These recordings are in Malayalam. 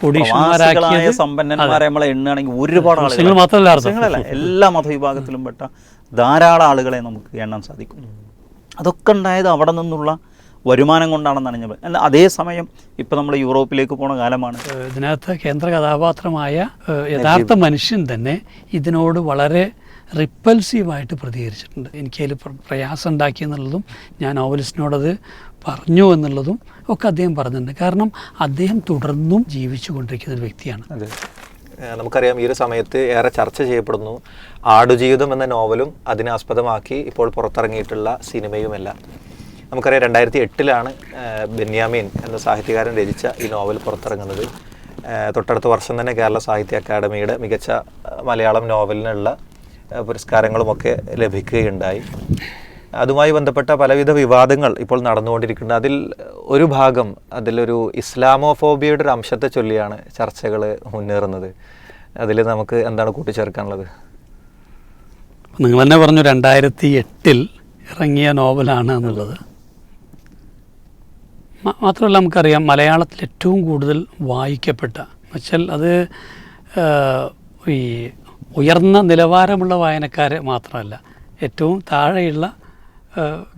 പ്രവാസികളായ സമ്പന്നന്മാരെ നമ്മളെ എണ്ണുകയാണെങ്കിൽ ഒരുപാട് ആളുകൾ മാത്രമല്ല എല്ലാ മതവിഭാഗത്തിലും പെട്ട ധാരാളം ആളുകളെ നമുക്ക് എണ്ണാൻ സാധിക്കും. അതൊക്കെ ഉണ്ടായത് അവിടെ നിന്നുള്ള വരുമാനം കൊണ്ടാണെന്നാണ് ഞാൻ എന്നാൽ അതേസമയം ഇപ്പം നമ്മൾ യൂറോപ്പിലേക്ക് പോണ കാലമാണ്. ഇതിനകത്ത് കേന്ദ്ര കഥാപാത്രമായ യഥാർത്ഥ മനുഷ്യൻ തന്നെ ഇതിനോട് വളരെ റിപ്പൽസീവായിട്ട് പ്രതികരിച്ചിട്ടുണ്ട്. എനിക്കതിൽ പ്രയാസം ഉണ്ടാക്കി എന്നുള്ളതും ഞാൻ നോവലിസ്റ്റിനോടത് പറഞ്ഞു എന്നുള്ളതും ഒക്കെ അദ്ദേഹം പറഞ്ഞിട്ടുണ്ട്. കാരണം അദ്ദേഹം തുടർന്നും ജീവിച്ചു കൊണ്ടിരിക്കുന്ന ഒരു വ്യക്തിയാണ്. നമുക്കറിയാം ഈ ഒരു സമയത്ത് ഏറെ ചർച്ച ചെയ്യപ്പെടുന്നു. ആടുജീവിതം എന്ന നോവലും അതിനെ ആസ്പദമാക്കി ഇപ്പോൾ പുറത്തിറങ്ങിയിട്ടുള്ള സിനിമയുമെല്ലാം. നമുക്കറിയാം രണ്ടായിരത്തി എട്ടിലാണ് ബെന്യാമീൻ എന്ന സാഹിത്യകാരൻ രചിച്ച ഈ നോവൽ പുറത്തിറങ്ങുന്നത്. തൊട്ടടുത്ത വർഷം തന്നെ കേരള സാഹിത്യ അക്കാദമിയുടെ മികച്ച മലയാളം നോവലിനുള്ള പുരസ്കാരങ്ങളുമൊക്കെ ലഭിക്കുകയുണ്ടായി. അതുമായി ബന്ധപ്പെട്ട പലവിധ വിവാദങ്ങൾ ഇപ്പോൾ നടന്നുകൊണ്ടിരിക്കുന്നുണ്ട്. അതിൽ ഒരു ഭാഗം അതിലൊരു ഇസ്ലാമോഫോബിയയുടെ ഒരു അംശത്തെ ചൊല്ലിയാണ് ചർച്ചകൾ മുന്നേറുന്നത്. അതിൽ നമുക്ക് എന്താണ് കൂട്ടിച്ചേർക്കാനുള്ളത്? നിങ്ങൾ തന്നെ പറഞ്ഞു രണ്ടായിരത്തി എട്ടിൽ ഇറങ്ങിയ നോവലാണ് എന്നുള്ളത്. മാത്രമല്ല നമുക്കറിയാം മലയാളത്തിൽ ഏറ്റവും കൂടുതൽ വായിക്കപ്പെട്ട എന്നുവെച്ചാൽ അത് ഈ ഉയർന്ന നിലവാരമുള്ള വായനക്കാരെ മാത്രമല്ല ഏറ്റവും താഴെയുള്ള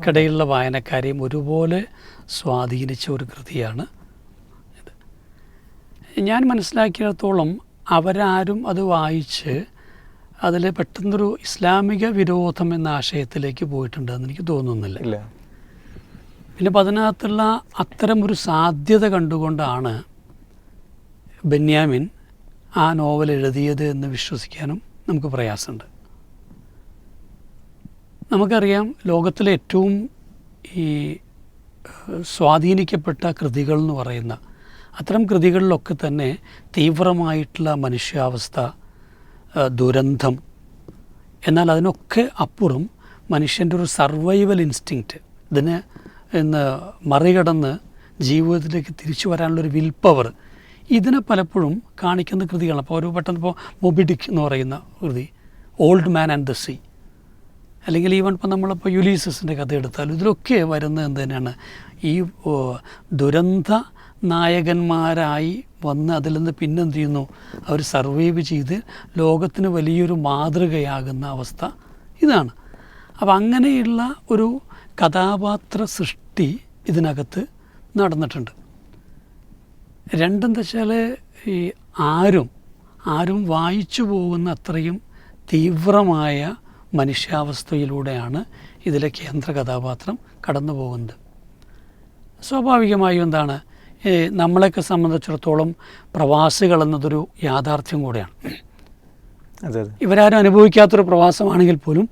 കിടയിലുള്ള വായനക്കാരെയും ഒരുപോലെ സ്വാധീനിച്ച ഒരു കൃതിയാണ് ഇത്. ഞാൻ മനസ്സിലാക്കിയിടത്തോളം അവരാരും അത് വായിച്ച് അതിൽ പെട്ടെന്നൊരു ഇസ്ലാമിക വിരോധം എന്ന ആശയത്തിലേക്ക് പോയിട്ടുണ്ടെന്ന് എനിക്ക് തോന്നുന്നില്ല. പിന്നെ അതിനകത്തുള്ള ഒരു സാധ്യത കണ്ടുകൊണ്ടാണ് ബെന്യാമിൻ ആ നോവൽ എഴുതിയത് എന്ന് വിശ്വസിക്കാനും നമുക്ക് പ്രയാസമുണ്ട്. നമുക്കറിയാം ലോകത്തിലെ ഏറ്റവും ഈ സ്വാധീനിക്കപ്പെട്ട കൃതികൾ എന്ന് പറയുന്ന അത്തരം കൃതികളിലൊക്കെ തന്നെ തീവ്രമായിട്ടുള്ള മനുഷ്യാവസ്ഥ ദുരന്തം എന്നാൽ അതിനൊക്കെ അപ്പുറം മനുഷ്യന്റെ ഒരു സർവൈവൽ ഇൻസ്റ്റിങ്ക്റ്റ് ഇതിനെ ഇന്ന് മറികടന്ന് ജീവിതത്തിലേക്ക് തിരിച്ചു വരാനുള്ളൊരു വിൽ പവർ ഇതിനെ പലപ്പോഴും കാണിക്കുന്ന കൃതികളാണ്. അപ്പോൾ ഒരു പെട്ടെന്ന് ഇപ്പോൾ മൊബിഡിക് എന്ന് പറയുന്ന കൃതി old man and the sea. അല്ലെങ്കിൽ ഈവൻ ഇപ്പം നമ്മളിപ്പോൾ യുലീസസിന്റെ കഥ എടുത്താലും ഇതിലൊക്കെ വരുന്നത് എന്ത് തന്നെയാണ്? ഈ ദുരന്ത നായകന്മാരായി വന്ന് അതിൽ നിന്ന് പിന്നെന്ത് ചെയ്യുന്നു? അവർ സർവൈവ് ചെയ്ത് ലോകത്തിന് വലിയൊരു മാതൃകയാകുന്ന അവസ്ഥ ഇതാണ്. അപ്പം അങ്ങനെയുള്ള ഒരു കഥാപാത്ര സൃഷ്ടി ഇതിനകത്ത് നടന്നിട്ടുണ്ട്. രണ്ടെന്താ വെച്ചാൽ ഈ ആരും ആരും വായിച്ചു പോകുന്ന അത്രയും തീവ്രമായ മനുഷ്യാവസ്ഥയിലൂടെയാണ് ഇതിലെ കേന്ദ്ര കഥാപാത്രം കടന്നു പോകുന്നത് സ്വാഭാവികമായും എന്താണ്? നമ്മളെയൊക്കെ സംബന്ധിച്ചിടത്തോളം പ്രവാസികൾ എന്നതൊരു യാഥാർത്ഥ്യം കൂടെയാണ്. ഇവരാരും അനുഭവിക്കാത്തൊരു പ്രവാസമാണെങ്കിൽ പോലും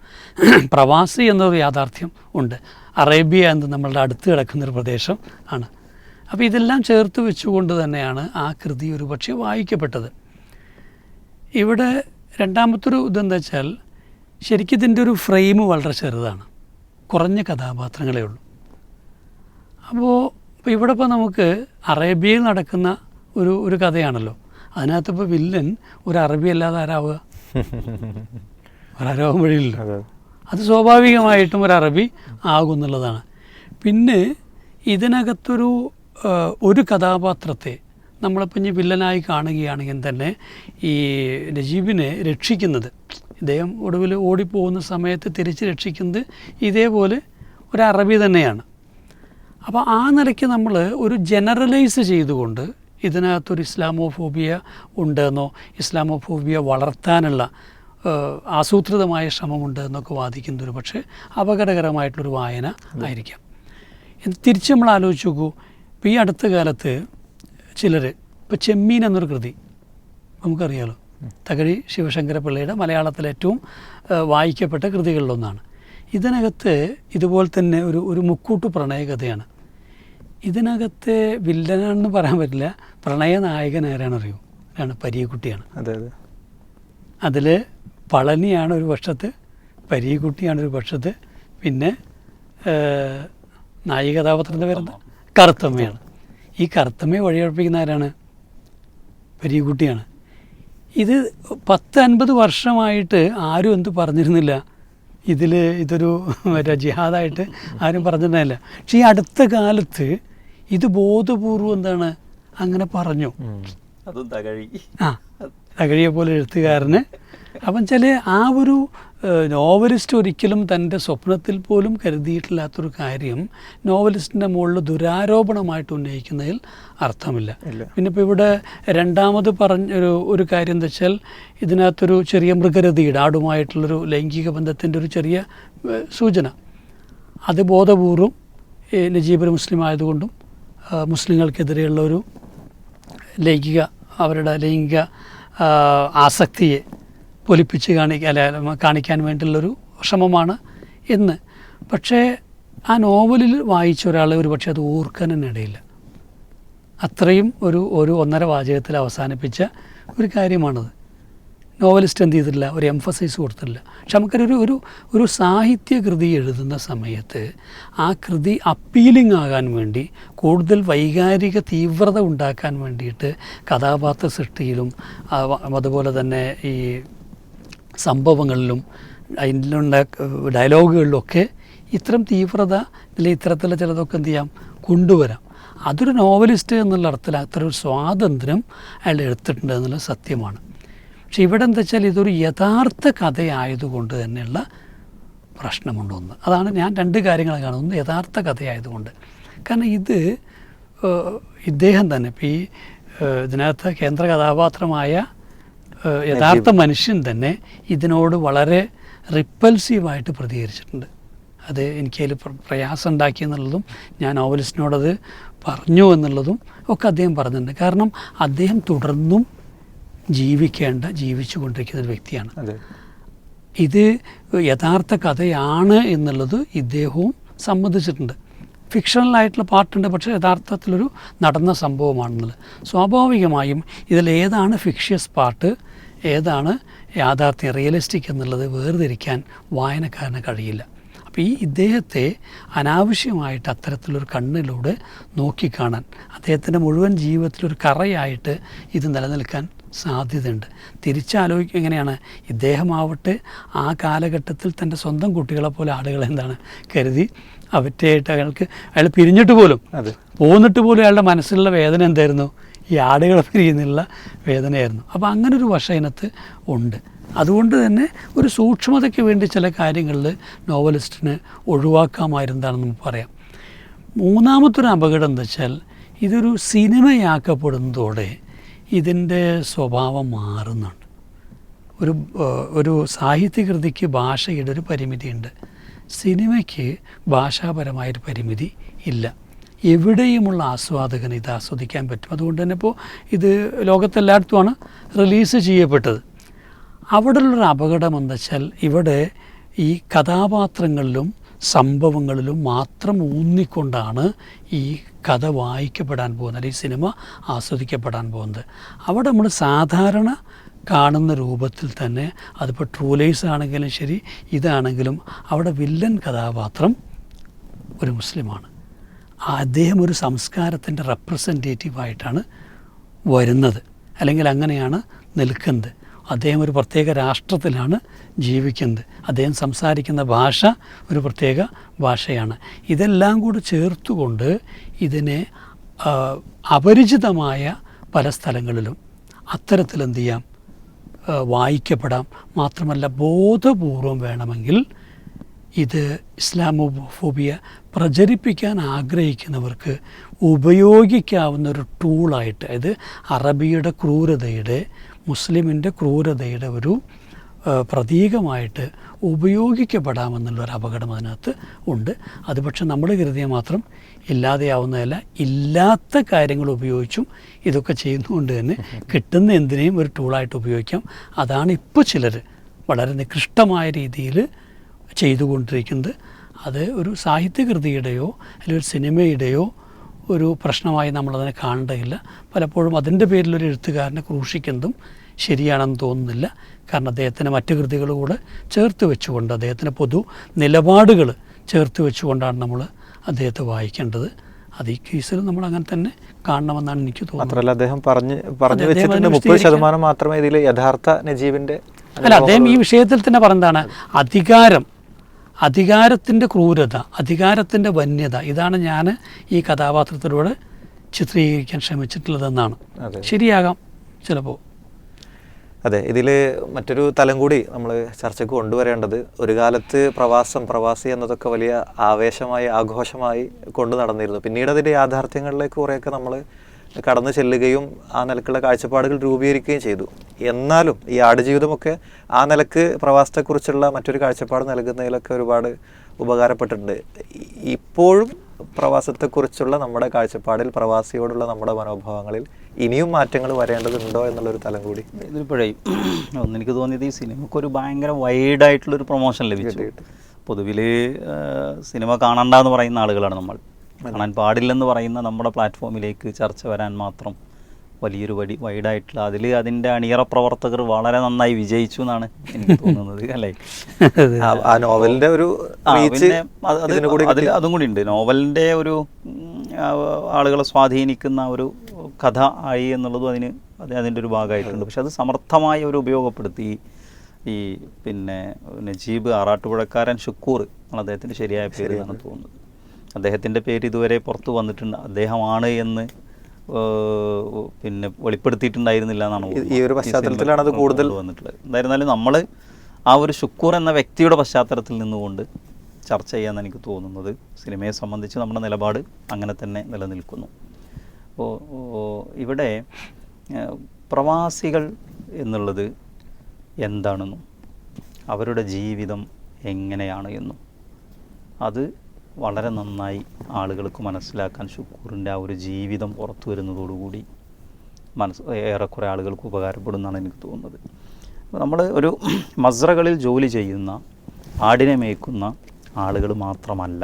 പ്രവാസി എന്നൊരു യാഥാർത്ഥ്യം ഉണ്ട്. അറേബ്യ എന്ന് നമ്മളുടെ അടുത്ത് കിടക്കുന്നൊരു പ്രദേശം ആണ്. അപ്പോൾ ഇതെല്ലാം ചേർത്ത് വെച്ചുകൊണ്ട് തന്നെയാണ് ആ കൃതി ഒരുപക്ഷെ വായിക്കപ്പെട്ടത്. ഇവിടെ രണ്ടാമത്തൊരു ഇതെന്താ വെച്ചാൽ ശരിക്കും ഇതിന്റെ ഒരു ഫ്രെയിം വളരെ ചെറുതാണ്. കുറഞ്ഞ കഥാപാത്രങ്ങളേ ഉള്ളൂ. അപ്പോൾ ഇപ്പോൾ ഇവിടെ ഇപ്പോൾ നമുക്ക് അറേബ്യയിൽ നടക്കുന്ന ഒരു ഒരു കഥയാണല്ലോ. അതിനകത്ത് ഇപ്പോൾ വില്ലൻ ഒരു അറബി അല്ലാതെ ആരാവുക ഒരാരാവാൻ വഴിയില്ലല്ലോ അത്. സ്വാഭാവികമായിട്ടും ഒരു അറബി ആകും എന്നുള്ളതാണ്. പിന്നെ ഇതിനകത്തൊരു ഒരു കഥാപാത്രത്തെ നമ്മളിപ്പോൾ ഇനി വില്ലനായി കാണുകയാണെങ്കിൽ തന്നെ ഈ നജീബിനെ രക്ഷിക്കുന്നത് ഇദ്ദേഹം ഒടുവിൽ ഓടിപ്പോകുന്ന സമയത്ത് തിരിച്ച് രക്ഷിക്കുന്നത് ഇതേപോലെ ഒരു അറബി തന്നെയാണ്. അപ്പോൾ ആ നിലയ്ക്ക് നമ്മൾ ഒരു ജനറലൈസ് ചെയ്തുകൊണ്ട് ഇതിനകത്തൊരു ഇസ്ലാമോഫോബിയ ഉണ്ടെന്നോ ഇസ്ലാമോഫോബിയ വളർത്താനുള്ള ആസൂത്രിതമായ ശ്രമമുണ്ട് എന്നൊക്കെ വാദിക്കുന്ന ഒരു പക്ഷേ അപകടകരമായിട്ടുള്ളൊരു വായന ആയിരിക്കാം. തിരിച്ച് നമ്മൾ ആലോചിച്ച് നോക്കൂ. ഇപ്പോൾ ഈ അടുത്ത കാലത്ത് ചിലർ ഇപ്പോൾ ചെമ്മീൻ എന്നൊരു കൃതി നമുക്കറിയാലോ? തകഴി ശിവശങ്കര പിള്ളയുടെ മലയാളത്തിലെ ഏറ്റവും വായിക്കപ്പെട്ട കൃതികളിലൊന്നാണ്. ഇതിനകത്ത് ഇതുപോലെ തന്നെ ഒരു ഒരു മുക്കൂട്ടു പ്രണയകഥയാണ് ഇതിനകത്തെ വില്ലനാണെന്ന് പറയാൻ പറ്റില്ല പ്രണയ നായകൻ അറിയൂ ആണ് പരീക്കുട്ടിയാണ്. അതെ അതെ. അതിൽ പളനിയാണ് ഒരു പക്ഷത്ത് പരീക്കുട്ടിയാണ് ഒരു പക്ഷത്ത് പിന്നെ നായിക കഥാപാത്രത്തിന്റെ പേരെന്താ? കറുത്തമ്മയാണ്. ഈ കറുത്തമ്മയെ വഴിയഴപ്പിക്കുന്ന ആരാണ്? പരീക്കുട്ടിയാണ്. ഇത് പത്ത് അൻപത് വർഷമായിട്ട് ആരും എന്ത് പറഞ്ഞിരുന്നില്ല. ഇതിൽ ഇതൊരു മറ്റേ ജിഹാദായിട്ട് ആരും പറഞ്ഞിരുന്നില്ല. പക്ഷേ ഈ അടുത്ത കാലത്ത് ഇത് ബോധപൂർവം എന്താണ്? അങ്ങനെ പറഞ്ഞു. അതും തകഴി. ആ തകഴിയെ പോലെ എഴുത്തുകാരന്. അപ്പം ചില ആ ഒരു നോവലിസ്റ്റ് ഒരിക്കലും തന്റെ സ്വപ്നത്തിൽ പോലും കരുതിയിട്ടില്ലാത്തൊരു കാര്യം നോവലിസ്റ്റിന്റെ മുകളിൽ ദുരാരോപണമായിട്ട് ഉന്നയിക്കുന്നതിൽ അർത്ഥമില്ല. പിന്നെ ഇപ്പോൾ ഇവിടെ രണ്ടാമത് പറഞ്ഞ ഒരു ഒരു കാര്യം എന്താ വെച്ചാൽ ഇതിനകത്തൊരു ചെറിയ മൃഗരതിയുടെ ആടുമായിട്ടുള്ളൊരു ലൈംഗിക ബന്ധത്തിന്റെ ഒരു ചെറിയ സൂചന. അത് ബോധപൂർവം നജീബ് ഒരു മുസ്ലിം ആയതുകൊണ്ടും മുസ്ലിങ്ങൾക്കെതിരെയുള്ള ഒരു ലൈംഗിക അവരുടെ ലൈംഗിക ആസക്തിയെ പൊലിപ്പിച്ച് കാണിക്കാൻ അല്ല കാണിക്കാൻ വേണ്ടിയുള്ളൊരു ശ്രമമാണ് എന്ന് പക്ഷേ ആ നോവലിൽ വായിച്ച ഒരാൾ ഒരു പക്ഷേ അത് ഓർക്കാൻ തന്നെ ഇടയില്ല അത്രയും ഒരു ഒരു ഒന്നര വാചകത്തിൽ അവസാനിപ്പിച്ച ഒരു കാര്യമാണത്. നോവലിസ്റ്റ് എന്ത് ചെയ്തിട്ടില്ല? ഒരു എംഫസൈസ് കൊടുത്തിട്ടില്ല. പക്ഷെ നമുക്കൊരു ഒരു ഒരു സാഹിത്യ കൃതി എഴുതുന്ന സമയത്ത് ആ കൃതി അപ്പീലിംഗ് ആകാൻ വേണ്ടി കൂടുതൽ വൈകാരിക തീവ്രത ഉണ്ടാക്കാൻ വേണ്ടിയിട്ട് കഥാപാത്ര സൃഷ്ടിയിലും അതുപോലെ തന്നെ ഈ സംഭവങ്ങളിലും അതിലുള്ള ഡയലോഗുകളിലൊക്കെ ഇത്തരം തീവ്രത അല്ലെങ്കിൽ ഇത്തരത്തിലുള്ള ചിലതൊക്കെ എന്ത് ചെയ്യാം? കൊണ്ടുവരാം. അതൊരു നോവലിസ്റ്റ് എന്നുള്ള അർത്ഥത്തിൽ അത്ര ഒരു സ്വാതന്ത്ര്യം അയാൾ എടുത്തിട്ടുണ്ട് എന്നുള്ള സത്യമാണ്. പക്ഷെ ഇവിടെ എന്താ വെച്ചാൽ ഇതൊരു യഥാർത്ഥ കഥയായതുകൊണ്ട് തന്നെയുള്ള പ്രശ്നമുണ്ട് ഒന്ന്. അതാണ് ഞാൻ രണ്ട് കാര്യങ്ങൾ കാണുന്നത്. യഥാർത്ഥ കഥയായതുകൊണ്ട്. കാരണം ഇത് ഇദ്ദേഹം തന്നെ ഇപ്പോൾ ഈ ഇതിനകത്ത് കേന്ദ്ര കഥാപാത്രമായ യഥാർത്ഥ മനുഷ്യൻ തന്നെ ഇതിനോട് വളരെ റിപ്പൽസീവായിട്ട് പ്രതികരിച്ചിട്ടുണ്ട്. അത് എനിക്കതിൽ പ്രയാസം ഉണ്ടാക്കി എന്നുള്ളതും ഞാൻ നോവലിസ്റ്റിനോടത് പറഞ്ഞു എന്നുള്ളതും ഒക്കെ അദ്ദേഹം പറഞ്ഞിട്ടുണ്ട്. കാരണം അദ്ദേഹം തുടർന്നും ജീവിക്കേണ്ട ജീവിച്ചു കൊണ്ടിരിക്കുന്ന ഒരു വ്യക്തിയാണ്. ഇത് യഥാർത്ഥ കഥയാണ് എന്നുള്ളത് ഇദ്ദേഹവും സമ്മതിച്ചിട്ടുണ്ട്. ഫിക്ഷണലായിട്ടുള്ള പാട്ടുണ്ട് പക്ഷേ യഥാർത്ഥത്തിലൊരു നടന്ന സംഭവമാണെന്നുള്ളത്. സ്വാഭാവികമായും ഇതിൽ ഏതാണ് ഫിക്ഷ്യസ് പാർട്ട് ഏതാണ് യാഥാർത്ഥ്യം റിയലിസ്റ്റിക് എന്നുള്ളത് വേർതിരിക്കാൻ വായനക്കാരന് കഴിയില്ല. അപ്പോൾ ഈ ഇദ്ദേഹത്തെ അനാവശ്യമായിട്ട് അത്തരത്തിലൊരു കണ്ണിലൂടെ നോക്കിക്കാണാൻ അദ്ദേഹത്തിന്റെ മുഴുവൻ ജീവിതത്തിലൊരു കറയായിട്ട് ഇത് നിലനിൽക്കാൻ സാധ്യതയുണ്ട്. തിരിച്ചാലോചിക്കുക എങ്ങനെയാണ്? ഇദ്ദേഹമാവട്ടെ ആ കാലഘട്ടത്തിൽ തന്റെ സ്വന്തം കുട്ടികളെ പോലെ ആളുകൾ എന്താണ് കരുതി അവറ്റായിട്ട് അയാൾക്ക് അയാൾ പിരിഞ്ഞിട്ട് പോലും അതെ. പോന്നിട്ട് പോലും അയാളുടെ മനസ്സിലുള്ള വേദന എന്തായിരുന്നു? ഈ ആടുകളെ പിരിയുന്നുള്ള വേദനയായിരുന്നു. അപ്പോൾ അങ്ങനൊരു വശ ഇനത്ത് ഉണ്ട്. അതുകൊണ്ട് തന്നെ ഒരു സൂക്ഷ്മതയ്ക്ക് വേണ്ടി ചില കാര്യങ്ങളിൽ നോവലിസ്റ്റിന് ഒഴിവാക്കാമായിരുന്നതാണെന്ന് നമുക്ക് പറയാം. മൂന്നാമത്തൊരു അപകടം എന്താ വെച്ചാൽ ഇതൊരു സിനിമയാക്കപ്പെടുന്നതോടെ ഇതിന്റെ സ്വഭാവം മാറുന്നുണ്ട്. ഒരു ഒരു സാഹിത്യകൃതിക്ക് ഭാഷയുടെ ഒരു പരിമിതിയുണ്ട്. സിനിമയ്ക്ക് ഭാഷാപരമായൊരു പരിമിതി ഇല്ല. എവിടെയുമുള്ള ആസ്വാദകന് ഇത് ആസ്വദിക്കാൻ പറ്റും. അതുകൊണ്ട് തന്നെ ഇപ്പോൾ ഇത് ലോകത്തെല്ലായിടത്തുമാണ് റിലീസ് ചെയ്യപ്പെട്ടത്. അവിടെയുള്ളൊരു അപകടം എന്താ വെച്ചാൽ ഇവിടെ ഈ കഥാപാത്രങ്ങളിലും സംഭവങ്ങളിലും മാത്രം ഊന്നിക്കൊണ്ടാണ് ഈ കഥ വായിക്കപ്പെടാൻ പോകുന്നത് ഈ സിനിമ ആസ്വദിക്കപ്പെടാൻ പോകുന്നത്. അവിടെ നമ്മൾ സാധാരണ കാണുന്ന രൂപത്തിൽ തന്നെ അതിപ്പോൾ ട്രൂലേഴ്സ് ആണെങ്കിലും ശരി ഇതാണെങ്കിലും അവിടെ വില്ലൻ കഥാപാത്രം ഒരു മുസ്ലിമാണ്. അദ്ദേഹം ഒരു സംസ്കാരത്തിന്റെ റെപ്രസെന്റേറ്റീവായിട്ടാണ് വരുന്നത്. അല്ലെങ്കിൽ അങ്ങനെയാണ് നിൽക്കുന്നത്. അദ്ദേഹം ഒരു പ്രത്യേക രാഷ്ട്രത്തിലാണ് ജീവിക്കുന്നത്. അദ്ദേഹം സംസാരിക്കുന്ന ഭാഷ ഒരു പ്രത്യേക ഭാഷയാണ്. ഇതെല്ലാം കൂടി ചേർത്തുകൊണ്ട് ഇതിനെ അപരിചിതമായ പല സ്ഥലങ്ങളിലും അത്തരത്തിൽ എന്ത് ചെയ്യാം? വായിക്കപ്പെടാം. മാത്രമല്ല ബോധപൂർവം വേണമെങ്കിൽ ഇത് ഇസ്ലാമോഫോബിയ പ്രചരിപ്പിക്കാൻ ആഗ്രഹിക്കുന്നവർക്ക് ഉപയോഗിക്കാവുന്ന ഒരു ടൂളായിട്ട് അതായത് അറബിയുടെ ക്രൂരതയുടെ മുസ്ലിമിന്റെ ക്രൂരതയുടെ ഒരു പ്രതീകമായിട്ട് ഉപയോഗിക്കപ്പെടാമെന്നുള്ളൊരു അപകടം അതിനകത്ത് ഉണ്ട്. അത് പക്ഷെ നമ്മൾ കരുതിയ മാത്രം ഇല്ലാതെയാവുന്നതല്ല ഇല്ലാത്ത കാര്യങ്ങൾ ഉപയോഗിച്ചും ഇതൊക്കെ ചെയ്യുന്നതുകൊണ്ട് തന്നെ കിട്ടുന്ന എന്തിനേയും ഒരു ടൂളായിട്ട് ഉപയോഗിക്കാം. അതാണ് ഇപ്പോൾ ചിലർ വളരെ നികൃഷ്ടമായ രീതിയിൽ ചെയ്തുകൊണ്ടിരിക്കുന്നത്. അത് ഒരു സാഹിത്യകൃതിയുടെയോ അല്ലെങ്കിൽ ഒരു സിനിമയുടെയോ ഒരു പ്രശ്നമായി നമ്മളതിനെ കാണേണ്ടതില്ല. പലപ്പോഴും അതിന്റെ പേരിൽ ഒരു എഴുത്തുകാരനെ ക്രൂശിക്കുന്നതും ശരിയാണെന്ന് തോന്നുന്നില്ല. കാരണം അദ്ദേഹത്തിന്റെ മറ്റു കൃതികൾ കൂടെ ചേർത്ത് വെച്ചുകൊണ്ട് അദ്ദേഹത്തിന്റെ പൊതു നിലപാടുകൾ ചേർത്ത് വെച്ചുകൊണ്ടാണ് നമ്മൾ അദ്ദേഹത്തെ വായിക്കേണ്ടത്. അത് ഈ കേസിൽ നമ്മൾ അങ്ങനെ തന്നെ കാണണമെന്നാണ് എനിക്ക് തോന്നുന്നത്. മാത്രമല്ല അദ്ദേഹം പറഞ്ഞ് പറഞ്ഞു അതെ, അദ്ദേഹം വെച്ചിട്ടുണ്ട് മുപ്പത് ശതമാനം മാത്രമേ ഇതിൽ യഥാർത്ഥ അല്ല അദ്ദേഹം ഈ വിഷയത്തിൽ തന്നെ പറഞ്ഞതാണ് അധികാരം അധികാരത്തിന്റെ ക്രൂരത അധികാരത്തിന്റെ വന്യത ഇതാണ് ഞാൻ ഈ കഥാപാത്രത്തിലൂടെ ചിത്രീകരിക്കാൻ ശ്രമിച്ചിട്ടുള്ളതെന്നാണ്. ശരിയാകാം ചിലപ്പോൾ. അതെ ഇതിൽ മറ്റൊരു തലം കൂടി നമ്മൾ ചർച്ചയ്ക്ക് കൊണ്ടുവരേണ്ടത് ഒരു കാലത്ത് പ്രവാസം പ്രവാസി എന്നതൊക്കെ വലിയ ആവേശമായി ആഘോഷമായി കൊണ്ടു നടന്നിരുന്നു. പിന്നീട് അതിന്റെ യാഥാർത്ഥ്യങ്ങളിലേക്ക് കുറേയൊക്കെ നമ്മൾ കടന്നു ചെല്ലുകയും ആ നിലക്കുള്ള കാഴ്ചപ്പാടുകൾ രൂപീകരിക്കുകയും ചെയ്തു. എന്നാലും ഈ ആടുജീവിതമൊക്കെ ആ നിലയ്ക്ക് പ്രവാസത്തെക്കുറിച്ചുള്ള മറ്റൊരു കാഴ്ചപ്പാട് നൽകുന്നതിലൊക്കെ ഒരുപാട് ഉപകാരപ്പെട്ടിട്ടുണ്ട്. ഇപ്പോഴും പ്രവാസത്തെക്കുറിച്ചുള്ള നമ്മുടെ കാഴ്ചപ്പാടിൽ പ്രവാസിയോടുള്ള നമ്മുടെ മനോഭാവങ്ങളിൽ ഇനിയും മാറ്റങ്ങൾ വരേണ്ടതുണ്ടോ എന്നുള്ളൊരു തലം കൂടി. ഇതിപ്പോഴേ ഒന്ന് എനിക്ക് തോന്നിയത് ഈ സിനിമക്കൊരു ഭയങ്കര വൈഡായിട്ടുള്ളൊരു പ്രൊമോഷൻ ലഭിച്ചു. പൊതുവിൽ സിനിമ കാണണ്ടെന്ന് പറയുന്ന ആളുകളാണ് നമ്മൾ. കാണാൻ പാടില്ലെന്ന് പറയുന്ന നമ്മുടെ പ്ലാറ്റ്ഫോമിലേക്ക് ചർച്ച വരാൻ മാത്രം വലിയൊരു വടി വൈഡായിട്ടുള്ള അതിൽ അതിന്റെ അണിയറ പ്രവർത്തകർ വളരെ നന്നായി വിജയിച്ചു എന്നാണ് എനിക്ക് തോന്നുന്നത് അല്ലേ? ആ- നോവലിന്റെ നോവലിന്റെ ഒരു അതിൽ അതും കൂടി ഉണ്ട്. നോവലിന്റെ ഒരു ആളുകളെ സ്വാധീനിക്കുന്ന ഒരു കഥ ആയി എന്നുള്ളതും അതിന് അത് അതിന്റെ ഒരു ഭാഗമായിട്ടുണ്ട്. പക്ഷെ അത് സമർത്ഥമായി അവർ ഉപയോഗപ്പെടുത്തി ഈ പിന്നെ നജീബ് ആറാട്ടുപുഴക്കാരൻ ഷുക്കൂർ എന്നുള്ള അദ്ദേഹത്തിന്റെ ശരിയായ പേര് എന്നാണ് തോന്നുന്നത്. അദ്ദേഹത്തിന്റെ പേര് ഇതുവരെ പുറത്തു വന്നിട്ടുണ്ട്. അദ്ദേഹമാണ് എന്ന് പിന്നെ വെളിപ്പെടുത്തിയിട്ടുണ്ടായിരുന്നില്ല എന്നാണ് ഈ- ഒരു പശ്ചാത്തലത്തിലാണ് അത് കൂടുതൽ വന്നിട്ടുള്ളത് എന്തായിരുന്നാലും നമ്മൾ ആ ഒരു ശുക്കൂർ എന്ന വ്യക്തിയുടെ പശ്ചാത്തലത്തിൽ നിന്നുകൊണ്ട് ചർച്ച ചെയ്യാമെന്ന് എനിക്ക് തോന്നുന്നത് സിനിമയെ സംബന്ധിച്ച് നമ്മുടെ നിലപാട് അങ്ങനെ തന്നെ നിലനിൽക്കുന്നു. അപ്പോൾ ഇവിടെ പ്രവാസികൾ എന്നുള്ളത് എന്താണെന്നും അവരുടെ ജീവിതം എങ്ങനെയാണ് എന്നും അത് വളരെ നന്നായി ആളുകൾക്ക് മനസ്സിലാക്കാൻ ഷുക്കൂറിന്റെ ആ ഒരു ജീവിതം പുറത്തു വരുന്നതോടുകൂടി മനസ്സ് ഏറെക്കുറെ ആളുകൾക്ക് ഉപകാരപ്പെടുന്നതാണ് എനിക്ക് തോന്നുന്നത്. നമ്മൾ ഒരു മസ്രകളിൽ ജോലി ചെയ്യുന്ന ആടിനെ മേയ്ക്കുന്ന ആളുകൾ മാത്രമല്ല.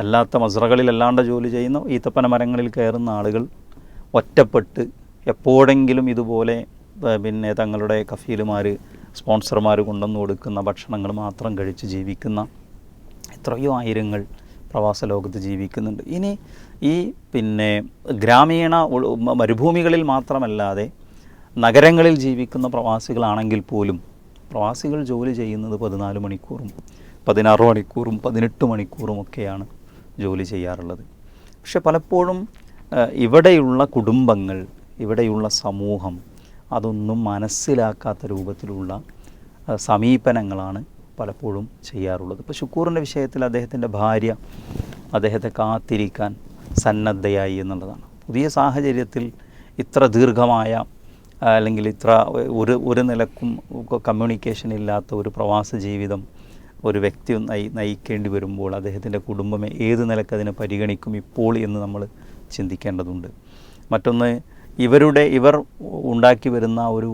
അല്ലാത്ത മസ്രകളിൽ അല്ലാണ്ട് ജോലി ചെയ്യുന്ന ഈത്തപ്പന മരങ്ങളിൽ കയറുന്ന ആളുകൾ ഒറ്റപ്പെട്ട് എപ്പോഴെങ്കിലും ഇതുപോലെ പിന്നെ തങ്ങളുടെ കഫീലുമാർ സ്പോൺസർമാർ കൊണ്ടുവന്ന് കൊടുക്കുന്ന ഭക്ഷണങ്ങൾ മാത്രം കഴിച്ച് ജീവിക്കുന്ന എത്രയോ ആയിരങ്ങൾ പ്രവാസ ലോകത്ത് ജീവിക്കുന്നുണ്ട്. ഇനി ഈ പിന്നെ ഗ്രാമീണ മരുഭൂമികളിൽ മാത്രമല്ലാതെ നഗരങ്ങളിൽ ജീവിക്കുന്ന പ്രവാസികളാണെങ്കിൽ പോലും പ്രവാസികൾ ജോലി ചെയ്യുന്നത് പതിനാല് മണിക്കൂറും പതിനാറ് മണിക്കൂറും പതിനെട്ട് മണിക്കൂറും ഒക്കെയാണ് ജോലി ചെയ്യാറുള്ളത്. പക്ഷെ പലപ്പോഴും ഇവിടെയുള്ള കുടുംബങ്ങൾ ഇവിടെയുള്ള സമൂഹം അതൊന്നും മനസ്സിലാക്കാത്ത രൂപത്തിലുള്ള സമീപനങ്ങളാണ് പലപ്പോഴും ചെയ്യാറുള്ളത്. ഇപ്പോൾ ഷുക്കൂറിന്റെ വിഷയത്തിൽ അദ്ദേഹത്തിന്റെ ഭാര്യ അദ്ദേഹത്തെ കാത്തിരിക്കാൻ സന്നദ്ധയായി എന്നുള്ളതാണ്. പുതിയ സാഹചര്യത്തിൽ ഇത്ര ദീർഘമായ അല്ലെങ്കിൽ ഇത്ര ഒരു ഒരു നിലക്കും കമ്മ്യൂണിക്കേഷൻ ഇല്ലാത്ത ഒരു പ്രവാസ ജീവിതം ഒരു വ്യക്തി നയി നയിക്കേണ്ടി വരുമ്പോൾ അദ്ദേഹത്തിന്റെ കുടുംബം ഏത് നിലയ്ക്ക് അതിനെ പരിഗണിക്കും ഇപ്പോൾ എന്ന് നമ്മൾ ചിന്തിക്കേണ്ടതുണ്ട്. മറ്റൊന്ന് ഇവരുടെ ഇവർ ഉണ്ടാക്കി വരുന്ന ഒരു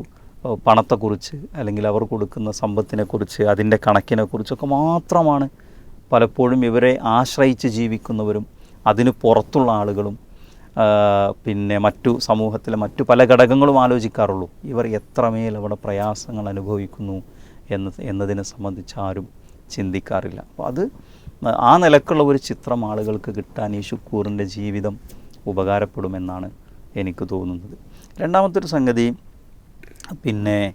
പണത്തെക്കുറിച്ച് അല്ലെങ്കിൽ അവർ കൊടുക്കുന്ന സമ്പത്തിനെക്കുറിച്ച് അതിന്റെ കണക്കിനെക്കുറിച്ചൊക്കെ മാത്രമാണ് പലപ്പോഴും ഇവരെ ആശ്രയിച്ച് ജീവിക്കുന്നവരും അതിന് പുറത്തുള്ള ആളുകളും പിന്നെ മറ്റു സമൂഹത്തിലെ മറ്റു പല ഘടകങ്ങളും ആലോചിക്കാറുള്ളൂ. ഇവർ എത്രമേൽ അവിടെ പ്രയാസങ്ങൾ അനുഭവിക്കുന്നു എന്ന് എന്നതിനെ സംബന്ധിച്ച് ആരും ചിന്തിക്കാറില്ല. അപ്പോൾ അത് ആ നിലക്കുള്ള ഒരു ചിത്രം ആളുകൾക്ക് കിട്ടാൻ ഈ ഷുക്കൂറിന്റെ ജീവിതം ഉപകാരപ്പെടുമെന്നാണ് എനിക്ക് തോന്നുന്നത്. രണ്ടാമത്തെ ഒരു സംഗതി പിന്നെ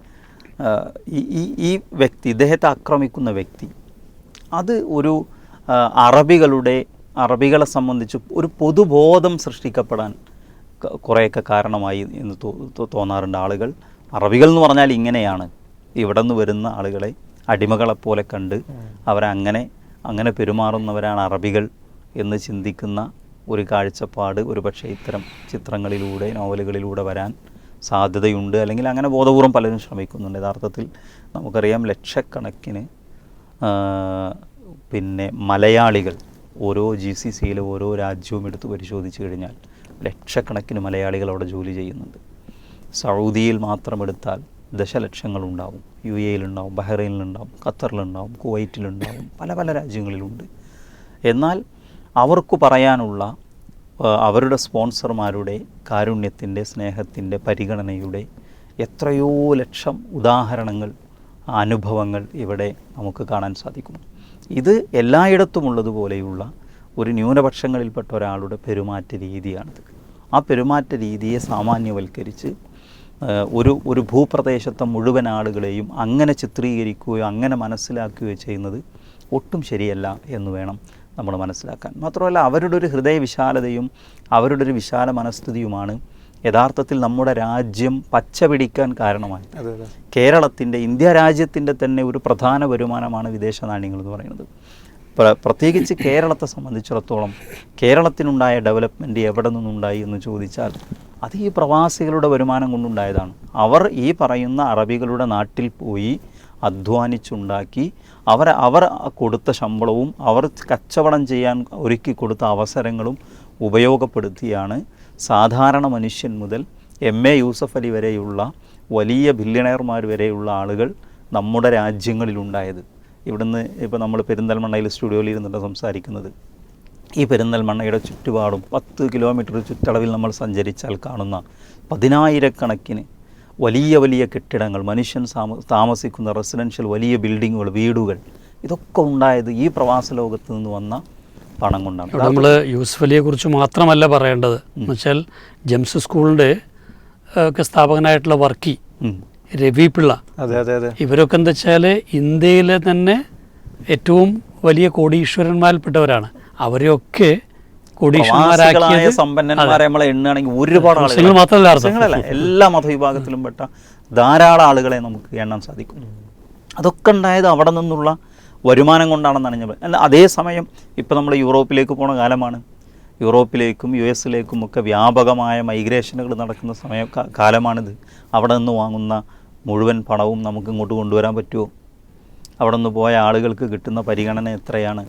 ഈ ഈ വ്യക്തി ഇദ്ദേഹത്തെ ആക്രമിക്കുന്ന വ്യക്തി അത് ഒരു അറബികളുടെ അറബികളെ സംബന്ധിച്ച് ഒരു പൊതുബോധം സൃഷ്ടിക്കപ്പെടാൻ കുറേയൊക്കെ കാരണമായി എന്ന് തോന്നാറുണ്ട് ആളുകൾ. അറബികൾ എന്ന് പറഞ്ഞാൽ ഇങ്ങനെയാണ്. ഇവിടെ നിന്ന് വരുന്ന ആളുകളെ അടിമകളെപ്പോലെ കണ്ട് അവരങ്ങനെ അങ്ങനെ അങ്ങനെ പെരുമാറുന്നവരാണ് അറബികൾ എന്ന് ചിന്തിക്കുന്ന ഒരു കാഴ്ചപ്പാട് ഒരു പക്ഷേ ഇത്തരം ചിത്രങ്ങളിലൂടെ നോവലുകളിലൂടെ വരാൻ സാധ്യതയുണ്ട്. അല്ലെങ്കിൽ അങ്ങനെ ബോധപൂർവം പലരും ശ്രമിക്കുന്നുണ്ട്. യഥാർത്ഥത്തിൽ നമുക്കറിയാം ലക്ഷക്കണക്കിന് പിന്നെ മലയാളികൾ ഓരോ ജി സി സിയിലെ ഓരോ രാജ്യവും എടുത്ത് പരിശോധിച്ച് കഴിഞ്ഞാൽ ലക്ഷക്കണക്കിന് മലയാളികൾ അവിടെ ജോലി ചെയ്യുന്നുണ്ട്. സൗദിയിൽ മാത്രം എടുത്താൽ ദശലക്ഷങ്ങളുണ്ടാവും. യു എയിലുണ്ടാവും ബഹ്റൈനിലുണ്ടാവും ഖത്തറിലുണ്ടാവും കുവൈറ്റിലുണ്ടാവും പല പല രാജ്യങ്ങളിലുണ്ട്. എന്നാൽ അവർക്ക് പറയാനുള്ള അവരുടെ സ്പോൺസർമാരുടെ കാരുണ്യത്തിന്റെ സ്നേഹത്തിന്റെ പരിഗണനയുടെ എത്രയോ ലക്ഷം ഉദാഹരണങ്ങൾ അനുഭവങ്ങൾ ഇവിടെ നമുക്ക് കാണാൻ സാധിക്കും ഇത് എല്ലായിടത്തുമുള്ളതുപോലെയുള്ള ഒരു ന്യൂനപക്ഷങ്ങളിൽപ്പെട്ട ഒരാളുടെ പെരുമാറ്റ രീതിയാണിത്. ആ പെരുമാറ്റ രീതിയെ സാമാന്യവൽക്കരിച്ച് ഒരു ഒരു ഭൂപ്രദേശത്തെ മുഴുവൻ ആളുകളെയും അങ്ങനെ ചിത്രീകരിക്കുകയോ അങ്ങനെ മനസ്സിലാക്കുകയോ ചെയ്യുന്നത് ഒട്ടും ശരിയല്ല എന്ന് വേണം നമ്മൾ മനസ്സിലാക്കാൻ. മാത്രമല്ല അവരുടെ ഒരു ഹൃദയവിശാലതയും അവരുടെ ഒരു വിശാല മനസ്ഥിതിയുമാണ് യഥാർത്ഥത്തിൽ നമ്മുടെ രാജ്യം പച്ചപിടിക്കാൻ കാരണമായി കേരളത്തിന്റെ ഇന്ത്യ രാജ്യത്തിന്റെ തന്നെ ഒരു പ്രധാന വരുമാനമാണ് വിദേശ നാണ്യങ്ങൾ എന്ന് പറയുന്നത്. പ്ര പ്രത്യേകിച്ച് കേരളത്തെ സംബന്ധിച്ചിടത്തോളം കേരളത്തിനുണ്ടായ ഡെവലപ്മെന്റ് എവിടെ നിന്നുണ്ടായി എന്ന് ചോദിച്ചാൽ അത് ഈ പ്രവാസികളുടെ വരുമാനം കൊണ്ടുണ്ടായതാണ്. അവർ ഈ പറയുന്ന അറബികളുടെ നാട്ടിൽ പോയി അധ്വാനിച്ചുണ്ടാക്കി അവർ അവർ കൊടുത്ത ശമ്പളവും അവർ കച്ചവടം ചെയ്യാൻ ഒരുക്കി കൊടുത്ത അവസരങ്ങളും ഉപയോഗപ്പെടുത്തിയാണ് സാധാരണ മനുഷ്യൻ മുതൽ എം എ യൂസഫ് അലി വരെയുള്ള വലിയ ബില്യണയർമാർ വരെയുള്ള ആളുകൾ നമ്മുടെ രാജ്യങ്ങളിലുണ്ടായത് ഇവിടുന്ന് ഇപ്പോൾ നമ്മൾ പെരിന്തൽമണ്ണയിൽ സ്റ്റുഡിയോയിൽ ഇരുന്നിട്ട് സംസാരിക്കുന്നത്. ഈ പെരിന്തൽമണ്ണയുടെ ചുറ്റുപാടും പത്ത് കിലോമീറ്റർ ചുറ്റളവിൽ നമ്മൾ സഞ്ചരിച്ചാൽ കാണുന്ന പതിനായിരക്കണക്കിന് വലിയ വലിയ കെട്ടിടങ്ങൾ മനുഷ്യൻ താമസിക്കുന്ന റെസിഡൻഷ്യൽ വലിയ ബിൽഡിങ്ങുകൾ വീടുകൾ ഇതൊക്കെ ഉണ്ടായത് ഈ പ്രവാസ ലോകത്ത് നിന്ന് വന്ന പണം കൊണ്ടാണ്. നമ്മൾ യൂസഫ് അലിയെ കുറിച്ച് മാത്രമല്ല പറയേണ്ടത്. എന്ന് വെച്ചാൽ ജെംസ് സ്കൂളിന്റെ ഒക്കെ സ്ഥാപകനായിട്ടുള്ള വർക്കി രവി പിള്ള അതെ അതെ അതെ. ഇവരൊക്കെ എന്താ വെച്ചാൽ ഇന്ത്യയിലെ തന്നെ ഏറ്റവും വലിയ കോടീശ്വരന്മാരിൽപ്പെട്ടവരാണ്. അവരെയൊക്കെ പ്രവാസികളായ കോടീശ്വരന്മാരാക്കിയത് സമ്പന്നന്മാരെ നമ്മളെ എണ്ണുകയാണെങ്കിൽ ഒരുപാട് ആളുകൾ മാത്രമല്ല അർത്ഥങ്ങളല്ല എല്ലാ മതവിഭാഗത്തിലും പെട്ട ധാരാളം ആളുകളെ നമുക്ക് എണ്ണാൻ സാധിക്കും. അതൊക്കെ ഉണ്ടായത് അവിടെ നിന്നുള്ള വരുമാനം കൊണ്ടാണെന്നാണ് ഞാൻ പറയുന്നത് അതേസമയം ഇപ്പോൾ നമ്മൾ യൂറോപ്പിലേക്ക് പോണ കാലമാണ്. യൂറോപ്പിലേക്കും യു എസിലേക്കും ഒക്കെ വ്യാപകമായ മൈഗ്രേഷനുകൾ നടക്കുന്ന സമയ കാലമാണിത്. അവിടെ നിന്ന് വാങ്ങുന്ന മുഴുവൻ പണവും നമുക്ക് ഇങ്ങോട്ട് കൊണ്ടുവരാൻ പറ്റുമോ? അവിടെ നിന്ന് പോയ ആളുകൾക്ക് കിട്ടുന്ന പരിഗണന എത്രയാണ്?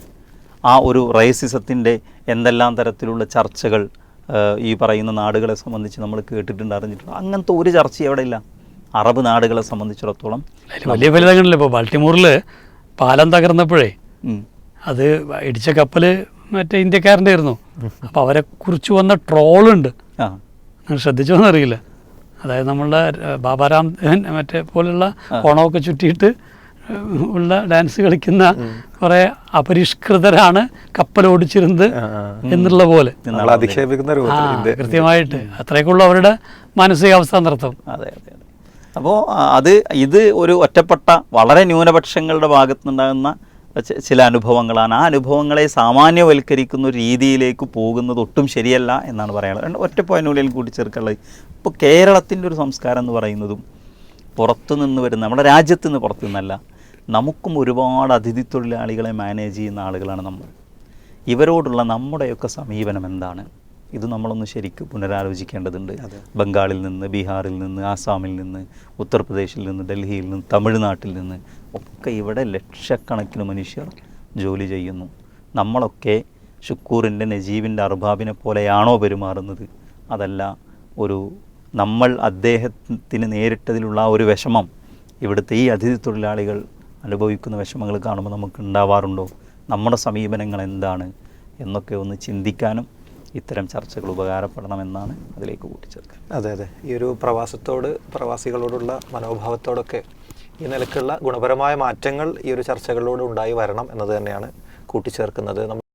ആ ഒരു റേസിസത്തിന്റെ എന്തെല്ലാം തരത്തിലുള്ള ചർച്ചകൾ ഈ പറയുന്ന നാടുകളെ സംബന്ധിച്ച് നമ്മൾ കേട്ടിട്ടുണ്ട് അറിഞ്ഞിട്ടുണ്ട്. അങ്ങനത്തെ ഒരു ചർച്ച അവിടെ ഇല്ല. അറബ് നാടുകളെ സംബന്ധിച്ചിടത്തോളം വലിയ ഫലിതങ്ങളില്ല ഇപ്പോൾ ബാൾട്ടിമോറിൽ പാലം തകർന്നപ്പോഴേ അത് ഇടിച്ച കപ്പൽ മറ്റേ ഇന്ത്യക്കാരന്റെ ആയിരുന്നു. അപ്പോൾ അവരെ കുറിച്ച് വന്ന ട്രോളുണ്ട്. ആ. നിങ്ങൾ ശ്രദ്ധിച്ചോന്നറിയില്ല അതായത് നമ്മളുടെ ബാബാറാം മറ്റേ പോലുള്ള ഓണമൊക്കെ ചുറ്റിയിട്ട് ഉള്ള ഡാൻസ് കളിക്കുന്ന കുറേ അപരിഷ്കൃതരാണ് കപ്പൽ ഓടിച്ചിരുന്നത്. എന്നുള്ള പോലെ. കൃത്യമായിട്ട്. അത്രയൊക്കെയുള്ള അവരുടെ മാനസികാവസ്ഥ നൃത്തം അതെ അപ്പോൾ അത്. ഇത് ഒരു ഒറ്റപ്പെട്ട വളരെ ന്യൂനപക്ഷങ്ങളുടെ ഭാഗത്തുനിന്നുണ്ടാകുന്ന ചില അനുഭവങ്ങളാണ്. ആ അനുഭവങ്ങളെ സാമാന്യവൽക്കരിക്കുന്ന ഒരു രീതിയിലേക്ക് പോകുന്നത് ഒട്ടും ശരിയല്ല എന്നാണ് പറയാനുള്ളത്. ഒറ്റ പോയിന്റുകളിൽ കൂടി ചേർക്കുള്ളത് ഇപ്പോൾ കേരളത്തിന്റെ ഒരു സംസ്കാരം എന്ന് പറയുന്നതും പുറത്തു നിന്ന് വരുന്ന നമ്മുടെ രാജ്യത്തു നിന്ന് പുറത്തു നിന്നല്ല നമുക്കും ഒരുപാട് അതിഥി തൊഴിലാളികളെ മാനേജ് ചെയ്യുന്ന ആളുകളാണ് നമ്മൾ. ഇവരോടുള്ള നമ്മുടെയൊക്കെ സമീപനം എന്താണ്? ഇത് നമ്മളൊന്ന് ശരിക്കും പുനരാലോചിക്കേണ്ടതുണ്ട്. ബംഗാളിൽ നിന്ന് ബീഹാറിൽ നിന്ന് ആസാമിൽ നിന്ന് ഉത്തർപ്രദേശിൽ നിന്ന് ഡൽഹിയിൽ നിന്ന് തമിഴ്നാട്ടിൽ നിന്ന് ഒക്കെ ഇവിടെ ലക്ഷക്കണക്കിന് മനുഷ്യർ ജോലി ചെയ്യുന്നു. നമ്മളൊക്കെ ഷുക്കൂറിന്റെ നജീബിന്റെ അർബാബിനെ പോലെയാണോ പെരുമാറുന്നത്? അതല്ല ഒരു നമ്മൾ അദ്ദേഹത്തിന് നേരിട്ടതിലുള്ള ആ ഒരു വിഷമം ഇവിടുത്തെ ഈ അതിഥി തൊഴിലാളികൾ അനുഭവിക്കുന്ന വിഷമങ്ങൾ കാണുമ്പോൾ നമുക്ക് ഉണ്ടാവാറുണ്ടോ നമ്മുടെ സമീപനങ്ങൾ എന്താണ്? എന്നൊക്കെ ഒന്ന് ചിന്തിക്കാനും ഇത്തരം ചർച്ചകൾ ഉപകാരപ്പെടണമെന്നാണ് അതിലേക്ക് കൂട്ടിച്ചേർക്കുക. അതെ അതെ. ഈ ഒരു പ്രവാസത്തോട് പ്രവാസികളോടുള്ള മനോഭാവത്തോടൊക്കെ ഈ നിലക്കുള്ള ഗുണപരമായ മാറ്റങ്ങൾ ഈ ഒരു ചർച്ചകളിലൂടെ ഉണ്ടായി വരണം എന്നത് തന്നെയാണ് കൂട്ടിച്ചേർക്കുന്നത്.